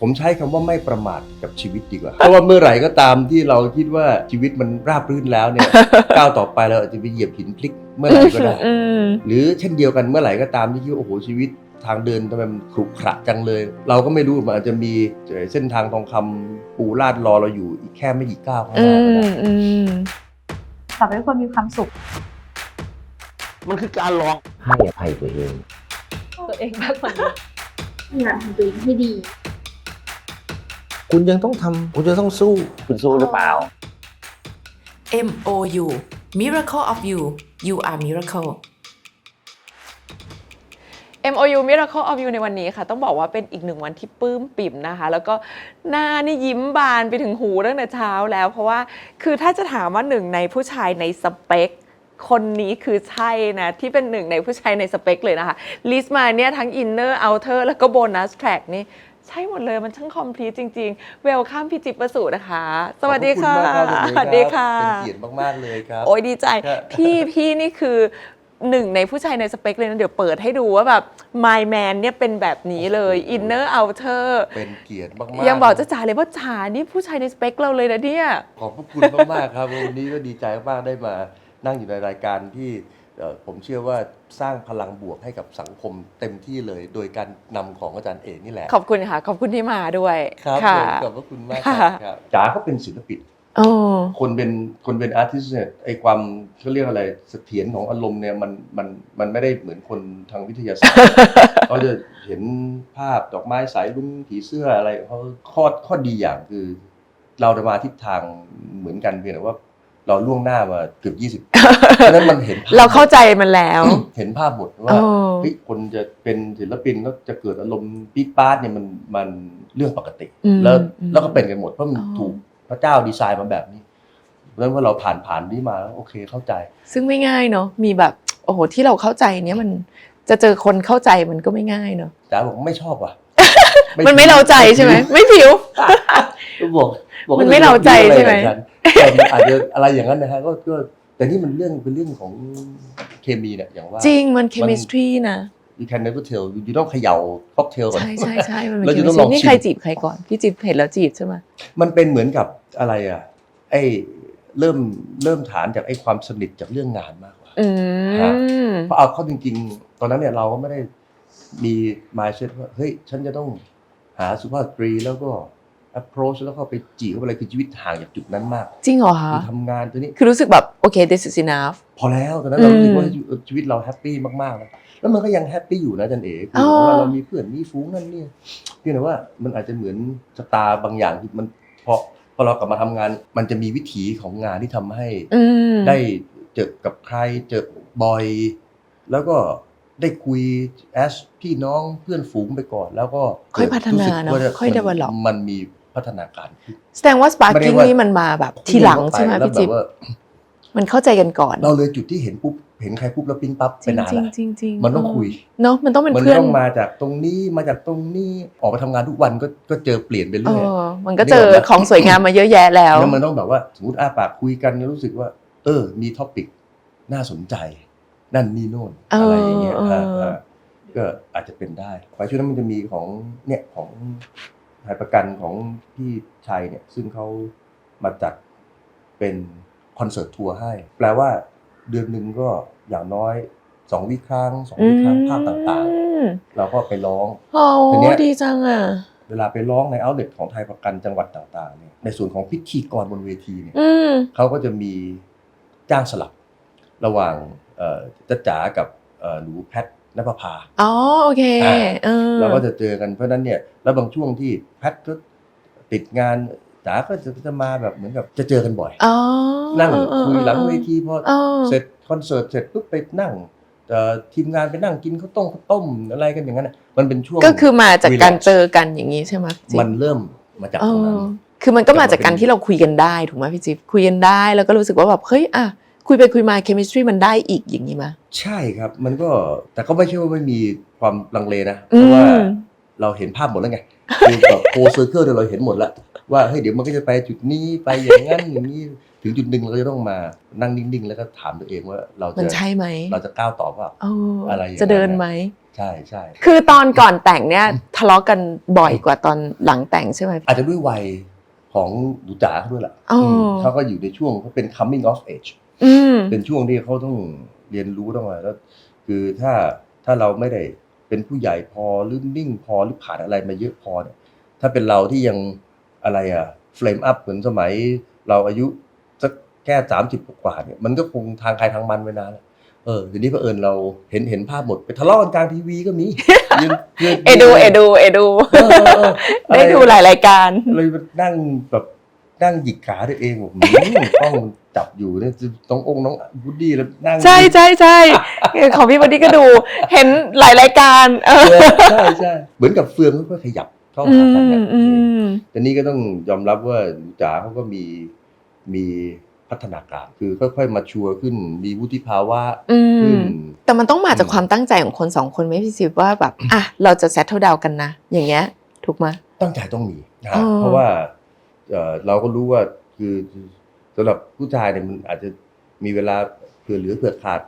ผมใช้คำว่าไม่ประมาทกับชีวิตดีกว่า เพราะว่าเมื่อไหร่ก็ตามที่เราคิดว่าชีวิตมันราบรื่นแล้วเนี่ยก้าวต่อไปเราอาจจะไปเหยียบหินพลิกเมื่อไหร่ก็ได้อืมหรือเช่นเดียวกันเมื่อไหร่ก็ตามที่คิดว่าโอ้โหชีวิตทางเดินทำไมมันขรุขระจังเลย เราก็ไม่รู้มันอาจจะมีเส้นทางทองคำปูลาดรอเราอยู่อีกแค่ไม่กี่ก้าวข้างหอืน้าก็ได้มอืมทำให้คนมีความสุข มันคือการลองให้อภัยตัวเอง ตัวเองมากกว่านี้อยากทำตัวเองให้ดี คุณยังต้องทำคุณจะต้องสู้ คุณสู้หรือเปล่า M O U Miracle of You You are Miracle MOU Miracle of You ในวันนี้ค่ะ ต้องบอกว่าเป็นอีกหนึ่งวันที่ปลื้มปิ่มนะคะ แล้วก็หน้านี่ยิ้มบานไปถึงหูตั้งแต่เช้าแล้ว เพราะว่าคือถ้าจะถามว่าหนึ่งในผู้ชายในสเปคคนนี้คือใช่นะ ที่เป็นหนึ่งในผู้ชายในสเปคเลยนะคะ ลิสต์มาเนี่ยทั้งอินเนอร์เอาเทอร์แล้วก็โบนัสแทร็กนี่ ใช่หมดเลยมันช่างคอมพลีทจริงๆ เวลคัมพี่จิ๊บประสูนะคะ สวัสดีค่ะขอบณมากรับสวัสดีค่ะ เป็นเกียรติมาก ๆ เลยครับ โอ้ยดีใจครับพี่พี่นี่คือหนึ่งในผู้ชายในสเปคเลยนะเดี๋ยวเปิดให้ดูว่าแบบ my man เนี่ยเป็นแบบนี้เลย inner outer เป็นเกียรติมากๆยังบอกจะจ๋าเลยว่าจ๋านี่ผู้ชายในสเปคเราเลยนะเนี่ย ขอบพระคุณมากๆครับวันนี้ก็ดีใจมากๆได้มานั่งอยู่ในรายการที่เอ่อ ผมเชื่อว่าสร้างพลังบวกให้กับสังคมเต็มที่เลย โดยการนำของอาจารย์เอกนี่แหละ ขอบคุณค่ะ ขอบคุณที่มาด้วยครับค่ะผมขอบพระคุณมากครับค่ะครับจ๋าเขาเป็นศิลปิน โอ้คนเป็นคนเป็นอาร์ติสเนี่ยไอความเขาเรียกอะไรเสถียรของอารมณ์เนี่ยมันมันมันไม่ได้เหมือนคนทางวิทยาศาสตร์ เขาจะเห็นภาพดอกไม้สายลุ้งผีเสื้ออะไรเขาข้อข้อดีอย่างคือ เราจะมาทิศทางเหมือนกันเพียงแต่ว่า เราล่วงหน้ามาเกือบยี่สิบเพราะฉะนั้นมันเห็นภพเราเข้าใจมันแล้ว เห็นภาพหมดว่าโอ้ เฮ้ยคนจะเป็นศิลปินก็จะเกิดอารมณ์ปี๊ดป๊าดเนี่ยมันมันเรื่องปกติ อืมแล้วอืม แล้วก็เป็นกันหมดเพราะมันอ๋อ ถูกพระเจ้าดีไซน์มาแบบนี้เพราะฉะนั้นพอเราผ่านผ่านนี้มาแล้วโอเคเข้าใจ ซึ่งไม่ง่ายเนาะมีแบบโอ้โหที่เราเข้าใจเนี่ยมันจะเจอคนเข้าใจมันก็ไม่ง่ายเนาะจ๋าบอกไม่ชอบว่ะ มันไม่เราใจใช่ไหมไม่ผิวก็บอกบอกมันไม่เราใจใช่ไหมอะรกับฉันแต่มันอาจจะอะไรอย่างนั้นนะฮะก็ก็แต่นี่มันเรื่องเป็นเรื่องของเคมีเนี่ยอย่างว่า จริงมัน chemistry นะ you can never tell you ต้องเขย่าค็อกเทลก่อน ใช่ใช่ใช่มันเราเป็นจะต้อง chemistry ลองนี่ชิม ใครจีบใครก่อนพี่จีบเห็นแล้วจีบใช่ไหมมันเป็นเหมือนกับอะไรอะไอ้เริ่มเริ่มฐานจากไอ้ความสนิทจากเรื่องงานมากกว่า อืม เพราะเอาเข้าจริง ๆ ตอนนั้นเนี่ยเราก็ไม่ได้มี mindset ว่าเฮ้ยฉันจะต้อง หาสุภาพสตรีแล้วก็ approach แล้วก็ไปจีบเข้าไปอะไรคือชีวิตห่างจากจุดนั้นมากจริงเหรอคะคือทำงานตัวนี้ คือรู้สึกแบบโอเค this is enough พอแล้วตอนนั้นเราอืมรู้สึกว่าชีวิตเราแฮปปี้มากๆแล้วแล้วมันก็ยังแฮปปี้อยู่นะอาจันเอ๋คืออ๋อเพราะว่าเรามีเพื่อนมีฟูงนั่นนี่เพียงแต่ว่ามันอาจจะเหมือนสตาร์บางอย่างที่มันพอพอเรากลับมาทำงาน มันจะมีวิถีของงานที่ทำให้อืมได้เจอกับใครเจอบ่อย แล้วก็ ได้คุยแอสพี่น้องเพื่อนฝูงไปก่อน แล้วก็ค่อยพัฒนาเนอะรู้สึกว่ค่อยมัน develop มันมีพัฒนาการขึ้นแสดงว่าไม่ได้ sparking ว่านี่มันมาแบบทีหลังใช่ไหมแล้วพี่จิ๊บแบบว่ามันเข้าใจกันก่อน เราเลยจุดที่เห็นปุ๊บเห็นใครปุ๊บแล้วปิ๊งปั๊บจเป็นริงนานจริงละจริงจริงมันต้องคุยเนาะมันต้องเป็นมันเพื่อนต้องมาจากตรงนี้มาจากตรงนี้ออกไปทำงานทุกวันก็ก็เจอเปลี่ยนไปเอเรื่อยอมันก็เจอของสวยงามมาเยอะแยะแล้วแล้วมันต้องแบบว่าสมมติอ้าปากคุยกันแล้วรู้สึกว่า เออ มีท็อปิกน่าสนใจ นั่นนี่โน่นเออออะไรอย่างเงี้ยเออฮะฮะก็อาจจะเป็นได้ไปช่วงนั้นมันจะมีของเนี่ยของหายประกันของพี่ชัยเนี่ย ซึ่งเขามาจัดเป็นคอนเสิร์ตทัวร์ให้ แปลว่าเดือนหนึ่งก็อย่างน้อยสองวิครั้งสองวิครั้งภาพต่างอืมๆเราก็ไปร้องโอ้ทีเนี้ยดีจังอะ เวลาไปร้องในเอาเล็ตของไทยประกันจังหวัดต่างๆเนี่ยในส่วนของพิธีกรบนเวทีเนี่ยอืมเขาก็จะมีจ้างสลับระหว่างเอ่อ จ๊ะจ๋ากับเอ่อหนูแพทนภพาอ๋อโอเคอ่าเออเราก็จะเจอกันเพราะฉะนั้นเนี่ยแล้วบางช่วงที่แพทก็ติดงานจ๋าก็จะจะมาแบบเหมือนกับจะเจอกันบ่อยอ๋อนั่งเออเออคุยหลังเวทีพอเออเสร็จคอนเสิร์ตเสร็จปุ๊บไปนั่งเอ่อทีมงานไปนั่งกินข้าวต้มข้าวต้มอะไรกันอย่างนั้นน่ะมันเป็นช่วงก็คือมาจากการ relax เจอกันอย่างนี้ใช่ไหมจิ๊บมันเริ่มมาจากเอตรงนั้นอคือมันก็มาจากการที่เราคุยกันได้ถูกไหมพี่จิ๊บคุยกันได้แล้วก็รู้สึกว่าแบบเฮ้ยอะ คุยไปคุยมาเคมิสตรีมันได้อีกอย่างนี้มาใช่ครับ มันก็แต่ก็ไม่ใช่ว่าไม่มีความลังเลนะอืเพมราะว่าเราเห็นภาพหมดแล้วไงคือแบบโคเซอร์เคิลเราเห็นหมดแล้วว่าเฮ้ยเดี๋ยวมันก็จะไปจุดนี้ไปอย่างนั้นอย่างนี้ถึงจุดหนึ่งเราก็จะต้องมานั่งนิ่งๆ แล้วก็ถามตัวเองว่าเรามันจะใช่ไหมเราจะก้าวต่อว่าเอออะไรอย่างนั้นจะเดินไหมใช่ใช่คือตอนก่อนแต่งเนี่ยทะเลาะกันบ่อยกว่าตอนหลังแต่งใช่ไหมอาจจะด้วยวัยของดูจ๋าเขาด้วยแหละอ๋ออืมเขาก็อยู่ในช่วงเขาเป็น coming of age อืมเป็นช่วงที่เขาต้องเรียนรู้ต้องอะไรแล้ว คือถ้าถ้าเราไม่ได้เป็นผู้ใหญ่พอหรือนิ่งพอหรือผ่านอะไรมาเยอะพอเนี่ย ถ้าเป็นเราที่ยังอะไรอะเฟลมอัพเหมือนสมัย เราอายุสักแค่สามสิบกว่าเนี่ยมันก็คงทางใครทางมันไปนานแล้วเออทีนี้เผอิญเราเห็นเห็นภาพหมดไปทะเลาะกันกลางทีวีก็มียืนยืนเอดูเอดูเอดูเออเออเอออะได้รดูหลายรายการเลยนั่งแบบนั่งหยิกขาตัวเองบอกหืมกล้อง จับอยู่เนี่ยน้ององค์น้องวูดดี้แล้วนั่งใช่ใช่ใช่ของพี่วันนี้ก็ดู เห็นหลายรายการเออเออใช่ใช่เหมือนกับเฟืองค่อยๆขยับเข้าอืหากันมเนี่ยอืมแต่นี่ก็ต้องยอมรับว่าจ๋าเขาก็มีมีพัฒนาการคือค่อยๆ มาชัวร์ขึ้นมีวุฒิภาวะอืขึ้มนแต่มันต้องมาจากอืมความตั้งใจของคนสองคนไหมพี่ซิบว่าแบบอะเราจะ settle down กันนะ อย่างเงี้ยถูกไหมตั้งใจต้องมีนะอ๋ฮะอเพราะว่าเอ่อเราก็รู้ว่าคือ สำหรับผู้ชายเนี่ยมันอาจจะมีเวลาเผื่อเหลือเผื่อขาด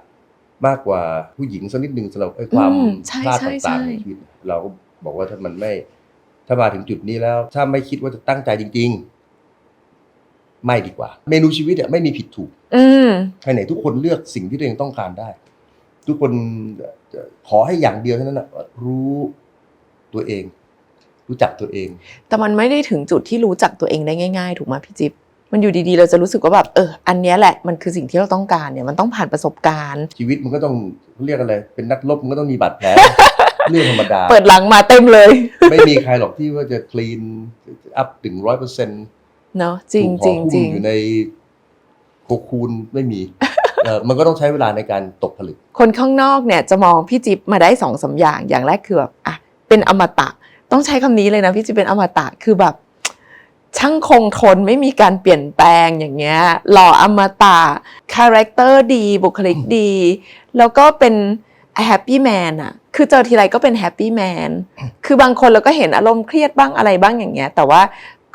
มากกว่าผู้หญิงสักนิดหนึ่งสำหรับไอ้ความอืมใช่พลาดใช่ต่างใช่ๆในชีวิตเราก็บอกว่าถ้ามันไม่ ถ้ามาถึงจุดนี้แล้ว ถ้าไม่คิดว่าจะตั้งใจจริง ๆ ไม่ดีกว่า เมนูชีวิตอะไม่มีผิดถูกอืมภายในทุกคนเลือกสิ่งที่ตัวเองต้องการได้ ทุกคนเอ่อขอให้อย่างเดียวเท่านั้นนะรู้ตัวเอง รู้จักตัวเอง แต่มันไม่ได้ถึงจุดที่รู้จักตัวเองได้ง่าย ๆ ถูกไหมพี่จิ๊บ มันอยู่ดีๆ เราจะรู้สึกว่าแบบเอออันเนี้ยแหละมันคือสิ่งที่เราต้องการเนี่ยมันต้องผ่านประสบการณ์ ชีวิตมันก็ต้องเรียกอะไร เป็นนักรบมันก็ต้องมีบาดแผล เรื่องธรรมดา เปิดหลังมาเต็มเลยไม่มีใครหรอกที่ว่าจะคลีนอัพถึงร้อยเปอร์เซ็นต์เนาะจริงจริงจริงอยู่ในโคคูนไม่มีเออมันก็ต้องใช้เวลาในการตกผลึก คนข้างนอกเนี่ยจะมองพี่จิ๊บมาได้สองสามอย่างอย่างแรกคือแบบอะเป็นอมตะ ต้องใช้คำนี้เลยนะพี่จิ๊บเป็นอมตะคือแบบ ช่างคงทนไม่มีการเปลี่ยนแปลงอย่างเงี้ยหล่ออมตะคาแรคเตอร์ดีบุคลิกดี แล้วก็เป็นแฮปปี้แมนอะคือเจอทีไรก็เป็นแฮปปี้แมนคือบางคนเราก็เห็นอารมณ์เครียดบ้างอะไรบ้างอย่างเงี้ย แต่ว่า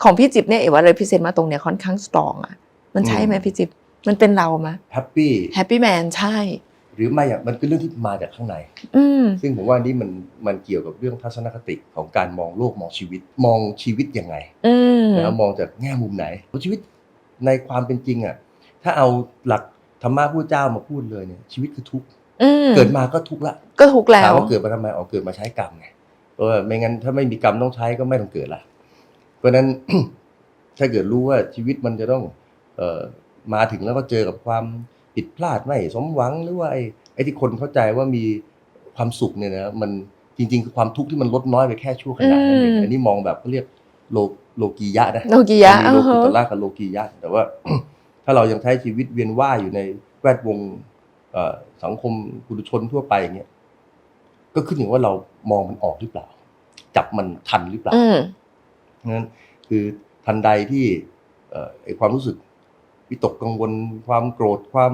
ของพี่จิ๊บเนี่ยเอว่า represent มาตรงเนี้ยค่อนข้างสตรองอะมันใช่ไหมพี่จิ๊บมันเป็นเราไหมแฮปปี้แฮปปี้แมนใช่ หรือไม่อะมันคือเรื่องที่มาจากข้างใน อืม ซึ่งผมว่านี่มันมันเกี่ยวกับเรื่องทัศนคติของการมองโลกมองชีวิต มองชีวิตยังไงอืมแล้วมองจากแง่มุมไหนเพราะชีวิตในความเป็นจริงอะถ้าเอาหลักธรรมะผู้เจ้ามาพูดเลยเนี่ยชีวิตคือทุกข์อืมเกิดมาก็ทุกข์ละก็ถูกแล้ถาวมว่าเกิดมาทำไมอ๋อเกิดมาใช้กรรมไงเพราะว่าไม่งั้นถ้าไม่มีกรรมต้องใช้ก็ไม่ต้องเกิดละเพราะฉะนั้น ถ้าเกิดรู้ว่าชีวิตมันจะต้อง เอ่อมาถึงแล้วก็เจอกับความ ผิดพลาดไม่สมหวังหรือว่าไอ้ไอ้ที่คนเข้าใจว่ามีความสุขเนี่ยนะมันจริง ๆ คือความทุกข์ที่มันลดน้อยไปแค่ชั่วขณะนั้นเองอืมอันนี้มองแบบเขาเรียกโลโลกียะนะโลกิยะมันมีโลอ่ากุฮะตละกับโลกียะ แต่ว่า ถ้าเรายังใช้ชีวิตเวียนว่ายอยู่ในแวดวงเอ่อสังคมปุถุชนทั่วไปอย่างเงี้ยก็ขึ้นอยู่ว่าเรามองมันออกหรือเปล่า จับมันทันหรือเปล่าอืมเพราะฉะนั้นคือทันใดที่เอ่อไอความรู้สึก วิตกกังวลความโกรธความ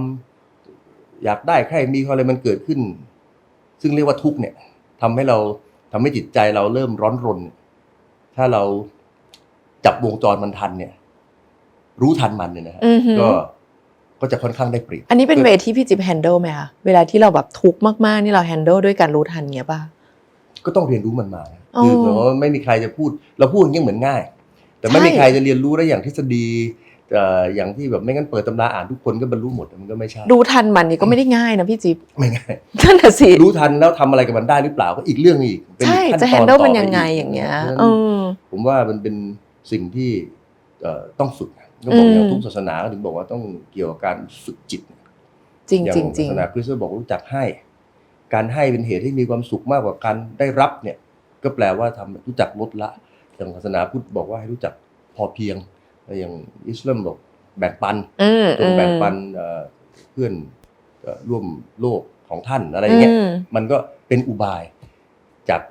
อยากได้ใครมีอะไรมันเกิดขึ้น ซึ่งเรียกว่าทุกข์เนี่ยทำให้เราทำให้จิตใจเราเริ่มร้อนรน ถ้าเราจับวงจรมันทันเนี่ย รู้ทันมันเนี่ยนะฮะอือหือก็ก็จะค่อนข้างได้เปรียบอันนี้เป็นเวทที่พี่จิ๊บแฮนเดิลไหมคะเวลาที่เราแบบทุกข์มากๆ นี่เราแฮนเดิลด้วยการรู้ทันเงี้ยป่ะก็ต้องเรียนรู้มันมานะอ๋อคือเหมือนว่าไม่มีใครจะพูด เราพูดอย่างนี้เหมือนง่าย แต่ไม่ใช่มีใครจะเรียนรู้ได้อย่างทฤษฎีเอ่ออย่างที่แบบไม่งั้นเปิดตำราอ่านทุกคนก็บรรลุหมดมันก็ไม่ใช่รู้ทันมันนี่ก็ไม่ได้ง่ายนะพี่จิ๊บไม่ง่ายนั่นน่ะสิรู้ทันแล้วทำอะไรกับมันได้หรือเปล่าก็อีกเรื่องอีกเป็นใช่ขั้นจะตแฮอนนเดิลต่อมันปยังไงกอย่างเงี้ยพราะฉะเอนั้นอผมว่ามันเป็นสิ่งที่เอ่อต้องฝึกก็บอกอย่างอืมทุกศาสนาก็ถึงบอกว่าต้องเกี่ยวกับการฝึกจิต จริงอย่างจริงจริงศาสนาคริสต์บอกว่ารู้จักให้ การให้เป็นเหตุให้มีความสุขมากกว่าการได้รับเนี่ย ก็แปลว่าทำรู้จักลดละอย่างศาสนาพุทธบอกว่าให้รู้จักพอเพียงแล้ว อย่างอิสลามบอกแบ่งปันอืมจงแบ่งปันเอ่อเพื่อนเอ่อร่วมโลกของท่านอะไรอย่างเงี้ยมมันก็เป็นอุบายจาก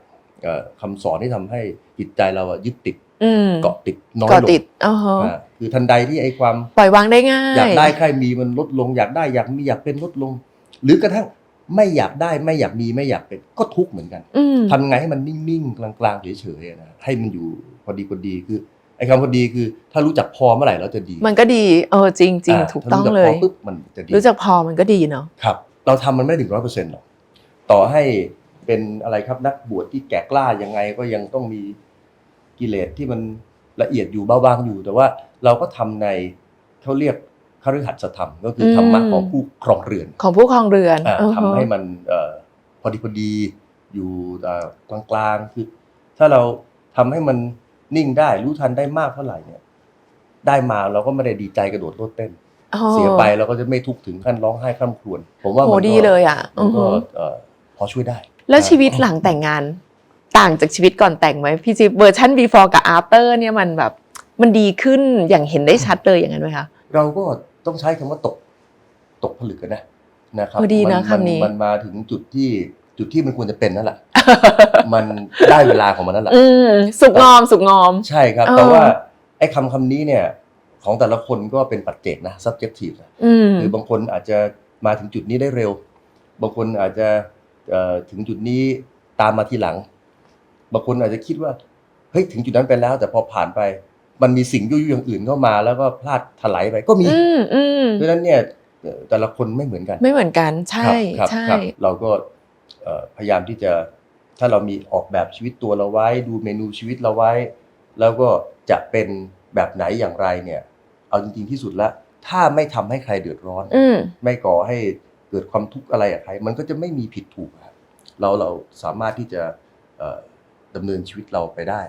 เอ่อคำสอนที่ทำให้จิตใจเราอะยึดติดอืมเกาะติดน้อยก่อลงติดอ๋อฮะอ่าคือทันใดที่ไอ้ความปล่อยวางได้ง่าย อยากได้ใครมีมันลดลงอยากได้อยากมีอยากเป็นลดลง หรือกระทั่งไม่อยากได้ไม่อยากมีไม่อยากเป็นก็ทุกข์เหมือนกันอืมทำไงให้มันนิ่งๆกลางๆเฉยๆนะให้มันอยู่พอดีพอดีคือ ไอ้คำพอดีคือ ถ้ารู้จักพอเมื่อไหร่เราจะดีมันก็ดีเออจริงจริงาถูกถ้าต้องรู้จัเลพอยปุ๊บมันจะดีรู้จักพอมันก็ดีเนาะครับ เราทำมันไม่ถึงร้อยเปอร์เซ็นต์หรอกต่อให้เเป็นอะไรครับนักบวชที่แก่กล้ายังไงก็ยังต้องมีกิเลสที่มันละเอียดอยู่เบาบางอยู่ แต่ว่าเราก็ทำในเขาเรียกคฤหัสถธรรมก็คือธรรมะอืมของผู้ครองเรือนของผู้ครองเรือนอ่าอือฮึทำให้มันเอ่อพอดีพอดีอยู่เอ่อกลางกลางๆคือถ้าเราทำให้มัน นิ่งได้รู้ทันได้มากเท่าไหร่เนี่ย ได้มาเราก็ไม่ได้ดีใจกระโดดโลดเต้นอ๋อเสียไปเราก็จะไม่ทุกข์ถึงขั้นร้องไห้คร่ำครวญผมว่าโหมันก็ดีเลยอะมันก็อือฮึเอ่อพอช่วยได้ แล้วชีวิตหลังแต่งงาน ต่างจากชีวิตก่อนแต่งไหมพี่จิ๊บเวอร์ชัน before กับ after เนี่ยมันแบบมันดีขึ้นอย่างเห็นได้ชัดเลยอย่างนั้นไหมคะ เราก็ต้องใช้คำว่าตก ตกผลึกกันนะนะครับเออดีนะมัคำนี้ มันมาถึงจุดที่จุดที่มันควรจะเป็นนั่นแหละ มันได้เวลาของมันนั่นแหละอืมสุกงอมสุกงอม ใช่ครับเออแต่ว่าไอ้คำคำนี้เนี่ย ของแต่ละคนก็เป็นปัจเจกนะ subjective นะอืมคือบางคนอาจจะมาถึงจุดนี้ได้เร็ว บางคนอาจจะเอ่อถึงจุดนี้ตามมาทีหลัง บางคนอาจจะคิดว่าเฮ้ยถึงจุดนั้นไปแล้ว แต่พอผ่านไป มันมีสิ่งยุ่ยๆอย่างอื่นเข้ามา แล้วก็พลาดถลายไปก็มีอืมอืมเพราะฉะนั้นเนี่ยเอ่อแต่ละคนไม่เหมือนกัน ไม่เหมือนกัน ใช่ครับใช่ครับครับเราก็เอ่อพยายามที่จะ ถ้าเรามีออกแบบชีวิตตัวเราไว้ ดูเมนูชีวิตเราไว้ แล้วก็จะเป็นแบบไหนอย่างไรเนี่ยเอาจริงๆที่สุดแล้วถ้าไม่ทำให้ใครเดือดร้อนอืมไม่ก่อให้เกิดความทุกข์อะไรกับใคร มันก็จะไม่มีผิดถูกครับเราเราสามารถที่จะเอ่อดำเนินชีวิตเราไปได้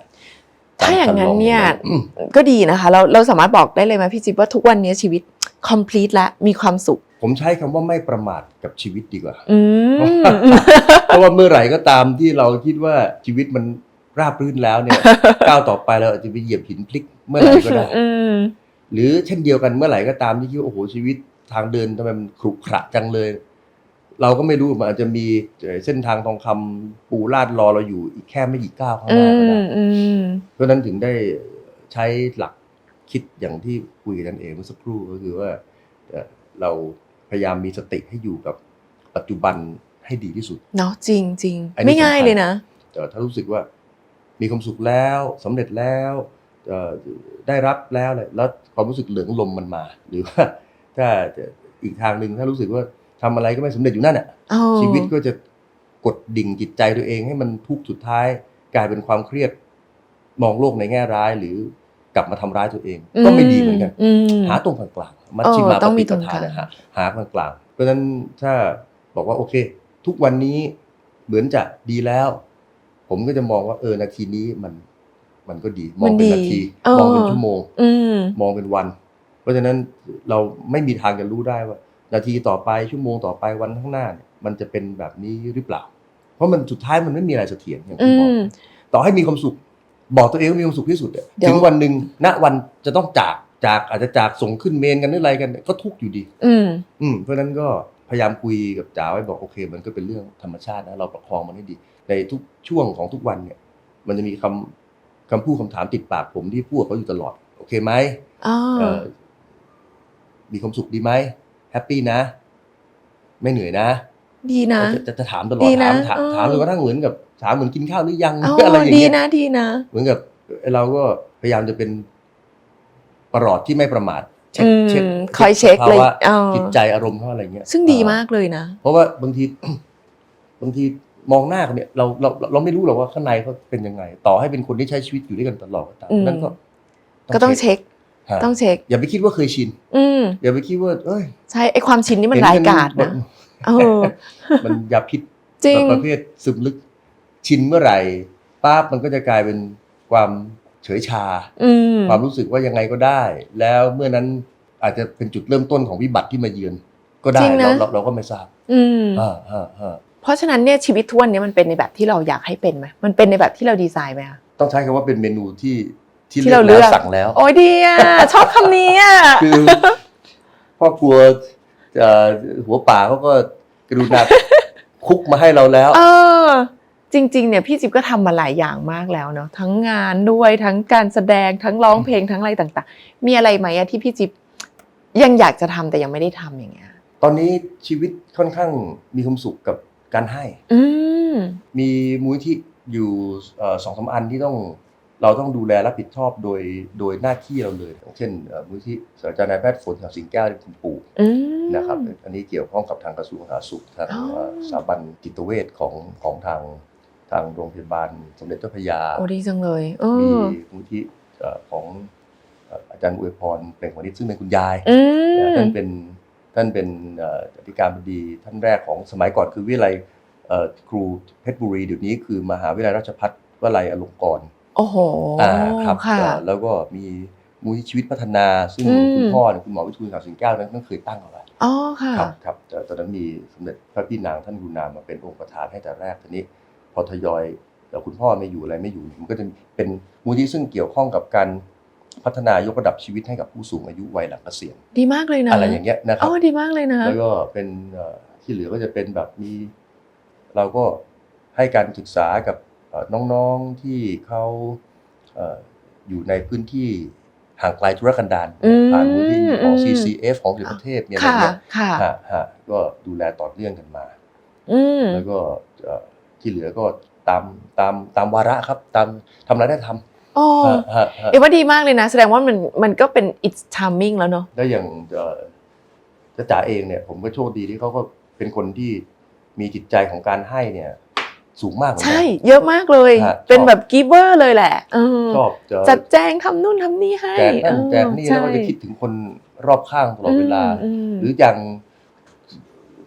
ถ้าอย่างนั้นเนี่ยตามคัลองอืมก็ดีนะคะ เราเราสามารถบอกได้เลยไหมพี่จิ๊บว่าทุกวันนี้ชีวิต complete และมีความสุข ผมใช้คำว่าไม่ประมาทกับชีวิตดีกว่าอืมเพราะว่าเมื่อไหร่ก็ตามที่เราคิดว่าชีวิตมันราบรื่นแล้วเนี่ยก้าวต่อไปเราอาจจะไปเหยียบหินพลิกเมื่อไหร่ก็ได้อืมหรือเช่นเดียวกันเมื่อไหร่ก็ตามที่คิดว่าโอ้โหชีวิตทางเดินทำไมมันขรุขระจังเลย เราก็ไม่รู้มันอาจจะมีเส้นทางทองคำปูลาดรอเราอยู่อีกแค่ไม่กี่ก้าวข้างหอืน้าก็ได้มอืมเพราะฉะนั้นถึงได้ใช้หลักคิดอย่างที่คุยกันเองเมื่อสักครู่ก็คือว่าเอ่อเราพยายามมีสติให้อยู่กับปัจจุบันให้ดีที่สุดเนาะจริงจริงอันนี้ไม่ง่ายสำคัญเลยนะแต่ถ้ารู้สึกว่ามีความสุขแล้วสำเร็จแล้วเอ่อได้รับแล้วเลยแล้วความรู้สึกเหลืองลมมันมา หรือว่าถ้าจะอีกทางหนึ่งถ้ารู้สึกว่า ทำอะไรก็ไม่สำเร็จอยู่นั่นอะอ๋อชีวิตก็จะกดดิ่งจิตใจตัวเองให้มันทุกข์สุดท้าย กลายเป็นความเครียดมองโลกในแง่ร้ายหรือกลับมาทำร้ายตัวเอง ก็ไม่ดีเหมือนกันอืมหาตรงกลางๆมัชชิมาเออต้องปมีฏิตปรงทากลางนะฮะหากลางๆเพราะฉะนั้นถ้าบอกว่าโอเค ทุกวันนี้เหมือนจะดีแล้ว ผมก็จะมองว่าเออนาทีนี้มันมันก็ดี มองเป็นนาทีเออมองเป็นชั่วโมงอืมมองเป็นวัน เพราะฉะนั้นเราไม่มีทางจะรู้ได้ว่า นาทีต่อไปชั่วโมงต่อไปวันข้างหน้าเนี่ยมันจะเป็นแบบนี้หรือเปล่า เพราะมันสุดท้ายมันไม่มีอะไรเสถียรอย่างอืที่บอกมต่อให้มีความสุข บอกตัวเองว่ามีความสุขที่สุดอะเดี๋ยวถึงวันหนึ่งณวันจะต้องจากจากอาจจะจากส่งขึ้นเมนกันหรืออะไรกัน ก็ทุกข์อยู่ดี อืมอืมเพราะฉะนั้นก็พยายามคุยกับจ๋าไว้บอกโอเค มันก็เป็นเรื่องธรรมชาตินะเราประคองมันให้ดี ในทุกช่วงของทุกวันเนี่ย มันจะมีคำคำพูดคำถามติดปากผมที่พูดกับเขาอยู่ตลอด โอเคไหมอ๋อเอ่อมีความสุขดีไหม แฮปปี้นะ ไม่เหนื่อยนะ ดีนะ จะจะจะถามตลอดดีนะถามถามเออถามจนกระทั่งเหมือนกับถามเหมือนกินข้าวหรือยังอ๋ออะไรอย่างดีเงี้ยนะดีนะ เหมือนกับเราก็พยายามจะเป็นประหลอดที่ไม่ประมาทเช็คอืมเช็คคอยเช็คเลยภาวะเออจิตใจอารมณ์เขาอะไรเงี้ยซึ่งดีมากเลยนะ เพราะว่าบางทีบางทีมองหน้ากันเนี่ยเราเราเราไม่รู้หรอกว่าข้างในเขาเป็นยังไง ต่อให้เป็นคนที่ใช้ชีวิตอยู่ด้วยกันตลอดก็ตามอืมนั่นก็ก็ต้องเช็คฮะ ต้องเช็ค อย่าไปคิดว่าเคยชิน อืมอย่าไปคิดว่าเอ้ยใช่ไอความชินนี่มันเห็ร้ายกาจแบบนะเออมันยาพิษจริงประเภทซึมลึกชินเมื่อไหร่ป้าบมันก็จะกลายเป็นความเฉยชาอืมความรู้สึกว่ายังไงก็ได้ แล้วเมื่อนั้นอาจจะเป็นจุดเริ่มต้นของวิบัติที่มาเยือนก็ได้จริงนะเราเราเราก็ไม่ทราบอืมอ่าอ่าอ่าเพราะฉะนั้นเนี่ยชีวิตทุกวันนี้มันเป็นในแบบที่เราอยากให้เป็นไหมมันเป็นในแบบที่เราดีไซน์ไหมคะต้องใช้คำว่าเป็นเมนูที่ ที่ที่เราเลือกแล้วสั่งแล้ว โอ้ยดีอะ ชอบคำนี้อะ คือพ่อครัวเอ่อหัวป่าเขาก็กรุณาคุกมาให้เราแล้ว เออ จริง ๆ เนี่ยพี่จิ๊บก็ทำมาหลายอย่างมากแล้วเนาะทั้งงานด้วยทั้งการแสดงทั้งร้องเพลงทั้งอะไรต่าง ๆ มีอะไรไหมอะที่พี่จิ๊บยังอยากจะทำแต่ยังไม่ได้ทำอย่างเงี้ยตอนนี้ชีวิตค่อนข้างมีความสุขกับการให้ อืมมีมูลที่อยู่เอ่อสองสามอันที่ต้อง เราต้องดูแลรับผิดชอบโดยโดยหน้าที่เราเลยอย่างเช่นเอ่อมูลที่ศาสตราจารย์นายแพทย์ฝนสิงห์แก้วที่คุณปู่อืมนะครับอันนี้เกี่ยวข้องกับทางกระทรวงสาธารณสุขทางอ๋อเอ่อสถาบันจิตเวชของของทางทางโรงพยาบาลสมเด็จเจ้าพระยาโอ้ดีจังเลยเอมีอมูลที่เอ่อของเอ่ออาจารย์อวยพรเปล่งวานิชซึ่งเป็นคุณยายอืมท่านเป็นท่านเป็นเอ่ออธิการบดีท่านแรกของสมัยก่อนคือวิทยาลัยเอ่อครูเพชรบุรีเดี๋ยวนี้คือมหาวิทยาลัยราชภัฏวลัยอลงกรณ์ โอ้โหอ่าครับค่ะเอ่อแล้วก็มีมูลที่ชีวิตพัฒนา ซึ่งอืม คุณพ่อเนี่ยคุณหมอวิทูลสาวสิงแก้วนั้นท่านเคยตั้งเอาไว้อ๋อค่ะ ครับครับแต่ตอนนั้นมีสมเด็จพระพี่นางท่านกุณามาเป็นองค์ประธานให้แต่แรกทีนี้ พอทยอยเอ่อคุณพ่อไม่อยู่อะไรไม่อยู่มันก็จะเป็นมูลที่ซึ่งเกี่ยวข้องกับการพัฒนายกระดับชีวิตให้กับผู้สูงอายุวัยหลังเกษียณดีมากเลยนะอะไรอย่างเงี้ยนะครัอ๋บ อดีมากเลยนะ แล้วก็เป็นเอ่อที่เหลือก็จะเป็นแบบมี เราก็ให้การศึกษากับเอ่อ น้องๆที่เขาเอ่ออยู่ในพื้นที่ห่างไกลธุรกันดารอืมผ่านมูลที่ของอืม CCF ของสิประเทศเนี่ยอะไรค่ะเงี้ยค่ะฮะฮะก็ดูแลต่อเนื่องกันมาอืมแล้วก็เอ่อที่เหลือก็ตามตามตามวาระครับ ตามทำอะไรได้ทโอ้ำฮะฮะฮะเอว่าดีมากเลยนะ แสดงว่ามันมันก็เป็น it's charming แล้วเนาะแล้วอย่างเอ่อจ้าจ๋าเองเนี่ยผมก็โชคดีที่เขาก็เป็นคนที่มีจิตใจของการให้เนี่ย สูงมากเหมือนกัใช่ น เยอะมากเลย ฮะเป็นชอบ แบบ giver เลยแหละเออชอบจะจัดแจงทำนู่นทำนี่ให้แจกนั่นเออแจกนี่ใช่แล้วก็จะคิดถึงคนรอบข้างตลอดเวลาอืมหรืออย่าง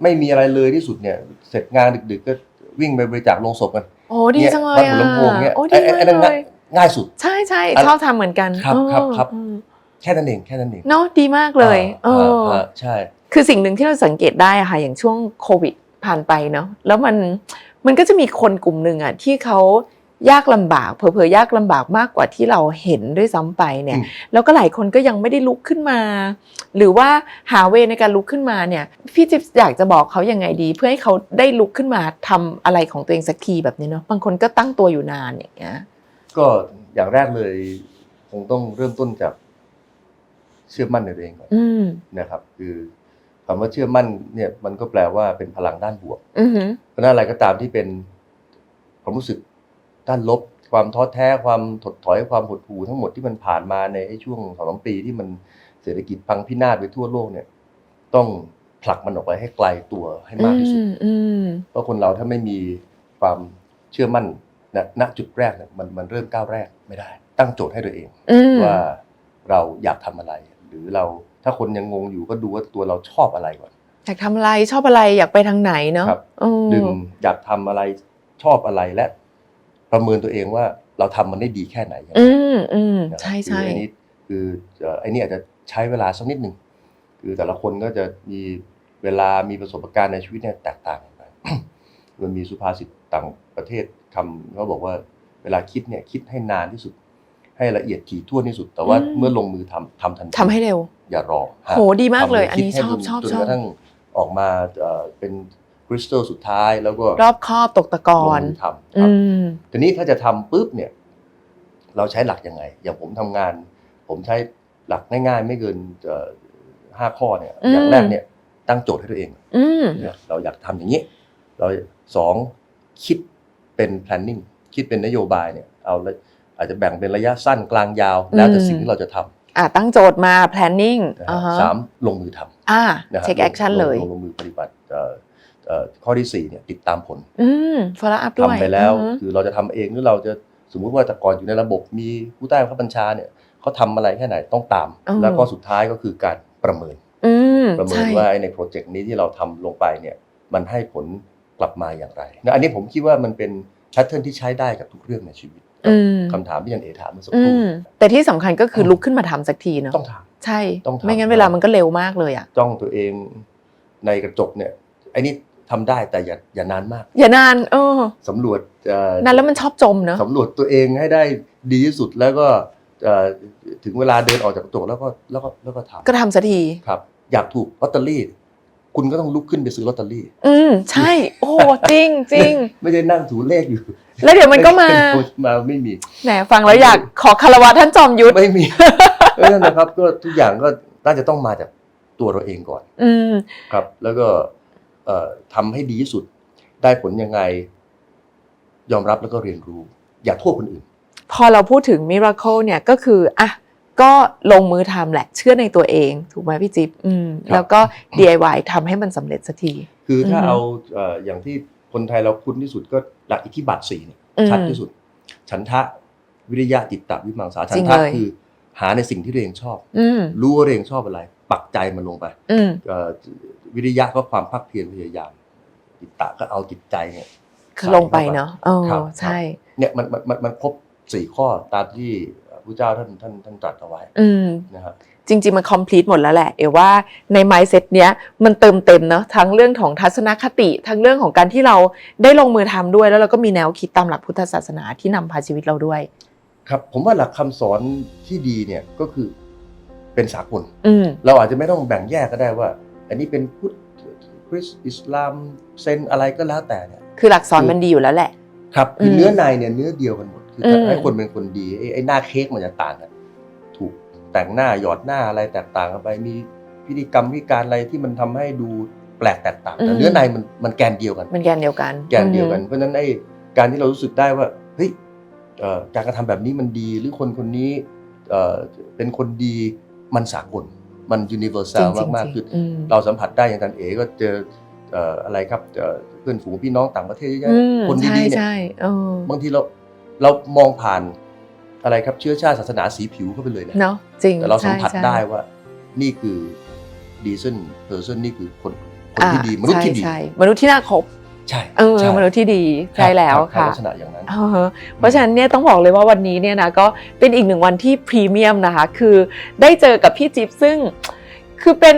ไม่มีอะไรเลยที่สุดเนี่ย เสร็จงานดึกๆก็วิ่งไปบริจาคโลงศพกัน โอ้ดีจังเลยวัดอะหัวลำโพงเนี่ยโอ้ไอ้ดีไอ้มาไอ้กนั่นเลยง่ายสุด ใช่ใช่อะไรชอบทำเหมือนกันครับครับครับอืมแค่นั้นเองแค่นั้นเองเนาะดีมากเลยเออ่าอ อ่าใช่ คือสิ่งหนึ่งที่เราสังเกตได้อะค่ะอย่างช่วงโควิดผ่านไปเนาะแล้วมัน มันก็จะมีคนกลุ่มหนึ่งอะที่เขายากลำบากเผลอๆยากลำบากมากกว่าที่เราเห็นด้วยซ้ำไปเนี่ยอืมแล้วก็หลายคนก็ยังไม่ได้ลุกขึ้นมา หรือว่าหาเวในการลุกขึ้นมาเนี่ย พี่จิ๊บอยากจะบอกเขายังไงดี เพื่อให้เขาได้ลุกขึ้นมาทำอะไรของตัวเองสักทีแบบนี้เนาะบางคนก็ตั้งตัวอยู่นานอย่างเงี้ยก็อย่างแรกเลยคงต้องเริ่มต้นจากเชื่อมั่นในตัวเองก่อนอืมนะครับ คือ คำว่าเชื่อมั่นเนี่ยมันก็แปลว่าเป็นพลังด้านบวกอือหือเพราะฉะนั้นอะไรก็ตามที่เป็นความรู้สึกด้านลบ ความท้อแท้ความถดถอยความหดหู่ทั้งหมดที่มันผ่านมาในไอ้ช่วงสองสามปีที่มันเศรษฐกิจพังพินาศไปทั่วโลกเนี่ย ต้องผลักมันออกไปให้ไกลตัวให้มากที่สุดอืมอืมเพราะคนเราถ้าไม่มีความเชื่อมั่นณณจุดแรกเนี่ยมันมันเริ่มก้าวแรกไม่ได้ ตั้งโจทย์ให้ตัวเองอืมว่าเราอยากทำอะไร หรือเรา ถ้าคนยังงงอยู่ก็ดูว่าตัวเราชอบอะไรก่อนอยากทำอะไรชอบอะไรอยากไปทางไหนเนาะครับอืมดึงอยากทำอะไรชอบอะไรและ ประเมินตัวเองว่าเราทำมันได้ดีแค่ไหนอืมอืมนะครับใช่คือใช่อันนี้คือเอ่อไอ้นี่อาจจะใช้เวลาสักนิดหนึ่งคือแต่ละคนก็จะมีเวลามีประสบการณ์ในชีวิตเนี่ยแตกต่างกันไปมันมีสุภาษิตต่างประเทศคำเขาบอกว่าเวลาคิดเนี่ยคิดให้นานที่สุด ให้ละเอียดถี่ถ้วนที่สุด แต่ว่าเมื่อลงมือทำทำทันทีทำให้เร็ว อย่ารอฮะโหดีมากเลยทำอันนี้คิดชให้อบจนชอบจนชอกบระทั่งออกมาเอ่อเป็นคริสตัลสุดท้ายแล้วก็รอบครอบตกตะกลองนมือทำคอืรับมทีนี้ถ้าจะทำปุ๊บเนี่ย เราใช้หลักยังไง อย่างผมทำงาน ผมใช้หลักง่ายๆ ไม่เกินเอ่อห้าข้อเนี่ยอืมอย่างแรกเนี่ย ตั้งโจทย์ให้ตัวเองอืมเนี่ยเราอยากทำอย่างนี้ เราสองคิดเป็น planning คิดเป็นนโยบายเนี่ย เอาละ อาจจะแบ่งเป็นระยะสั้นกลางยาว แล้วแต่อืมสิ่งที่เราจะทอะตั้งโจทย์มา planning ำนะอ่าฮะฮะสามลงมือทำอ่านะฮะ take action เลยลงลงมือปฏิบัติเอ่อเอ่อข้อที่สี่เนี่ยติดตามผล อืม follow up ด้วยทำไปแล้วอือฮึคือเราจะทำเองหรือเราจะสมมุติว่าแต่ก่อนอยู่ในระบบมีผู้ใต้บังคับบัญชาเนี่ยเขาทำอะไรแค่ไหนต้องตาม แล้วก็สุดท้ายก็คือการประเมินอืมประเมินใช่ว่าในโปรเจกต์นี้ที่เราทำลงไปเนี่ยมันให้ผลกลับมาอย่างไรนะอันนี้ผมคิดว่ามันเป็นแพทเทิร์นที่ใช้ได้กับทุกเรื่องในชีวิตอืม คำถามที่ยันเอถามเมื่อสักอืครู่มแต่ที่สำคัญก็คือลุกขึ้นมาทำสักทีเนาะต้องถามใช่ต้องทำไม่งั้นเวลามันก็เร็วมากเลยอะจ้องตัวเองในกระจกเนี่ยไอ้นี่ทำได้แต่อย่าอย่านานมาก อย่านานเออสำรวจเอ่อนานแล้วมันชอบจมเนาะสำรวจตัวเองให้ได้ดีที่สุดแล้วก็เอ่อถึงเวลาเดินออกจากกระจกแล้วก็แล้วก็แล้วก็ทก็ทำสักทีำครับ อยากถูกลอตเตอรี่ คุณก็ต้องลุกขึ้นไปซื้อลอตเตอรี่ อืมใช่ โอ้จริงจริงไม่ใช่นั่งถูเลขอยู่ แล้วเดี๋ยวมันก็มามาไม่มีแหมฟังแล้วอยากขอคารวะท่านจอมยุทธไม่มีเออนั่นนะครับ ก็ทุกอย่างก็น่าจะต้องมาจากตัวเราเองก่อน อืมครับ แล้วก็เอ่อทำให้ดีที่สุด ได้ผลยังไง ยอมรับแล้วก็เรียนรู้ อย่าโทษคนอื่น พอเราพูดถึง Miracle เนี่ยก็คืออะก็ลงมือทำแหละเชื่อในตัวเอง ถูกไหมพี่จิ๊บอืมครับแล้วก็ DIY ทำให้มันสำเร็จสักที คือถ้าอือฮึเอาเอ่ออย่างที่ คนไทยเราคุ้นที่สุดก็หลักอิทธิบาทสี่เนี่ยอืมชัดที่สุด ฉันทะวิริยะจิตตะวิมังสาฉัจรินงทะเลยคือหาในสิ่งที่ตัวเองชอบอืมรู้ว่าตัวเองชอบอะไร ปักใจมันลงไปอืมเอ่อวิริยะก็ความภาคเพียรพยายามจิตตะก็เอาจิตใจเนี่ยคือลงไปเนาะเออครับใช่เนี่ยมันมันมันมันครบสี่ข้อตามที่พระเจ้าท่านท่านท่านตรัสเอาไว้อืมนะครับ จริง ๆ มัน complete หมดแล้วแหละ เอว่าใน mindset เนี้ยมันเติมเต็มเนาะทั้งเรื่องของทัศนคติ ทั้งเรื่องของการที่เราได้ลงมือทำด้วย แล้วเราก็มีแนวคิดตามหลักพุทธศาสนาที่นำพาชีวิตเราด้วย ครับ ผมว่าหลักคำสอนที่ดีเนี่ยก็คือเป็นสากลอืมเราอาจจะไม่ต้องแบ่งแยกก็ได้ว่า อันนี้เป็นพุทธคริสต์อิสลามเซนอะไรก็แล้วแต่เนี่ยคือหลักสอนมันดีอยู่แล้วแหละ ครับคือมเนื้อในเนี่ยเนื้อเดียวกันหมดคืออมให้คนเป็นคนดีไอ้ไอ้หน้าเค้กมันจะต่างกันถูก แต่งหน้าหยอดหน้าอะไรแตกต่างกันไปมีพิธีกรรมพิธีการอะไรที่มันทำให้ดูแปลกแตกต่างแต่เนื้อในมันมันแกนเดียวกัน มันแกนเดียวกัน แกนเดียวกันเพราะฉะนั้นไอ้การที่เรารู้สึกได้ว่าเฮ้ยเอ่อการกระทำแบบนี้มันดีหรือคนคนนี้เอ่อเป็นคนดีมันสากลมันยูนิเวอร์แซจริลงๆจริงมากๆคืออืมเราสัมผัสได้อย่างอาจารย์เอ๋ก็เจอเอ่ออะไรครับเอ่อเพื่อนฝูงพี่น้องต่างประเทศเยอะแยะอืมคนใช่ดีๆเนี่ยใช่เออบางทีเราเรามองผ่าน อะไรครับเชื้อชาติศาสนาสีผิวเข้าไปเลยนะเนาะจริงแต่เราสัมผัสใช่ได้ว่า นี่คือดีเซนเพอร์เซนนี่คือคนคนอ่าที่ดีมนุษย์ที่ดีใช่ใช่มนุษย์ที่น่าคบใช่เออใช่มนุษย์ที่ดีใช่แล้วรับค่ะลักษณะอย่างนั้นเออเพราะฉะนั้นเนี่ยต้องบอกเลยว่าวันนี้เนี่ยนะก็เป็นอีกหนึ่งวันที่พรีเมียมนะคะ คือได้เจอกับพี่จิ๊บซึ่งคือเป็น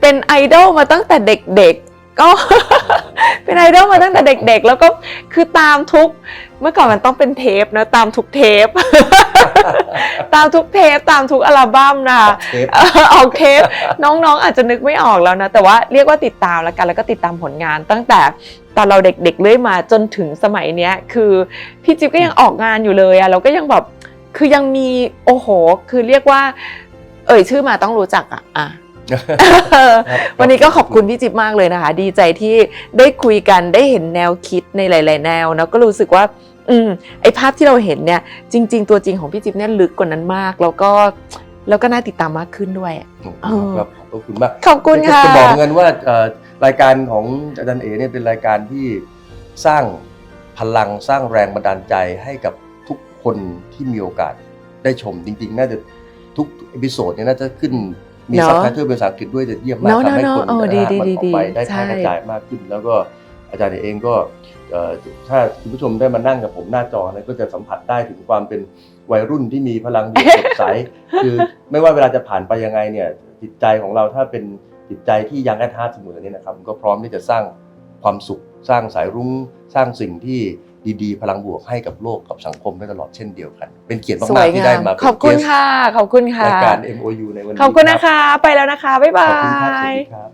เป็นไอดอลมาตั้งแต่เด็กๆ ก็ เป็นไอดอลมาตั้งแต่เด็กๆ แล้วก็คือตามทุกเมื่อก่อนมันต้องเป็นเทปนะตามทุกเทป ตามทุกเทปตามทุกอัลบั้มนะคะเทปเออออกเทปน้องๆอาจจะนึกไม่ออกแล้วนะ แต่ว่าเรียกว่าติดตามแล้วกันแล้วก็ติดตามผลงานตั้งแต่ตอนเราเด็กๆเรื่อยมาจนถึงสมัยเนี้ย คือพี่จิ๊บก็ยังออกงานอยู่เลยอะเราก็ยังแบบคือยังมีโอ้โห คือเรียกว่า เอ่ยชื่อมาต้องรู้จักอะอะ วันนี้ก็ขอบคุณพี่จิ๊บมากเลยนะคะ ดีใจที่ได้คุยกันได้เห็นแนวคิดในหลาย ๆ แนวนะก็รู้สึกว่า อืมไอภาพที่เราเห็นเนี่ย จริง ๆ ตัวจริงของพี่จิ๊บเนี่ยลึกกว่านั้นมาก แล้วก็แล้วก็น่าติดตามมากขึ้นด้วยเออครับขอบคุณมากขอบคุณค่ะจะบอกเงินว่าเอ่อรายการของอาจารย์เอ๋เนี่ยเป็นรายการที่สร้างพลังสร้างแรงบันดาลใจให้กับทุกคนที่มีโอกาสได้ชมจริง ๆ น่าจะทุกเอพิโซดเนี่ยน่าจะขึ้น มีเนอะซับไตเติลเป็นภาษาอังกฤษด้วยจะเยี่ยมมากเนอะทำให้เนอะคนเออนะดีฮะดีมันดีออกไปดีได้แพร่ใช่กระจายมากขึ้น แล้วก็อาจารย์เองก็เอ่อถ้าคุณผู้ชมได้มานั่งกับผมหน้าจอเนี่ยก็จะสัมผัสได้ถึงความเป็นวัยรุ่นที่มีพลังบวกสดใสคือไม่ว่าเวลาจะผ่านไปยังไงเนี่ยจิตใจของเราถ้าเป็นจิตใจที่ยังแอดฮาร์ดเสมอเนี่ยนะครับมันก็พร้อมที่จะสร้างความสุขสร้างสายรุ้งสร้างสิ่งที่ ดี ๆ พลังบวกให้กับโลกกับสังคมได้ตลอดเช่นเดียวกัน เป็นเกียรติสวมากยๆที่งาได้มมาเป็นขอบคุณ guest ค่ะขอบคุณค่ะรายการ MOU ในวันนี้ขอบคุณรันะคะ ไปแล้วนะคะ บ๊ายขบาอบคุณครับสวัสยดีครับ